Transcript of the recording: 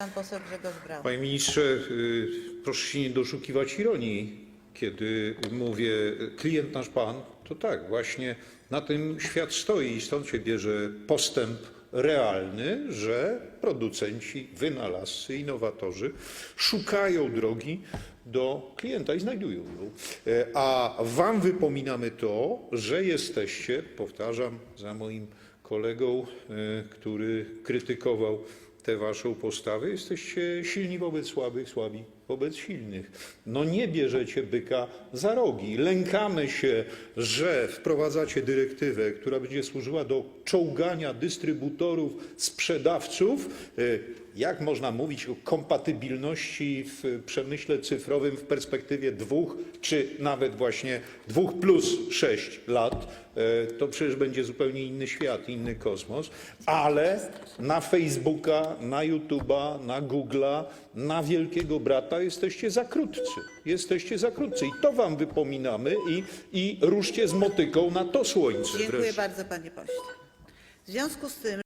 Pan poseł Grzegorz Braun. Panie ministrze, y, proszę się nie doszukiwać ironii, kiedy mówię klient nasz pan, to tak, właśnie na tym świat stoi i stąd się bierze postęp realny, że producenci, wynalazcy, innowatorzy szukają drogi do klienta i znajdują ją. E, A wam wypominamy to, że jesteście, powtarzam za moim kolegą, e, który krytykował tę waszą postawę, jesteście silni wobec słabych, słabi wobec silnych. No nie bierzecie byka za rogi. Lękamy się, że wprowadzacie dyrektywę, która będzie służyła do czołgania dystrybutorów, sprzedawców. Jak można mówić o kompatybilności w przemyśle cyfrowym w perspektywie dwóch, czy nawet właśnie dwóch plus sześć lat? E, To przecież będzie zupełnie inny świat, inny kosmos, ale na Facebooka, na YouTube'a, na Google'a, na Wielkiego Brata jesteście za krótcy. Jesteście za krótcy i to wam wypominamy i, i ruszcie z motyką na to słońce Dziękuję wreszcie. bardzo, panie pośle. W związku z tym,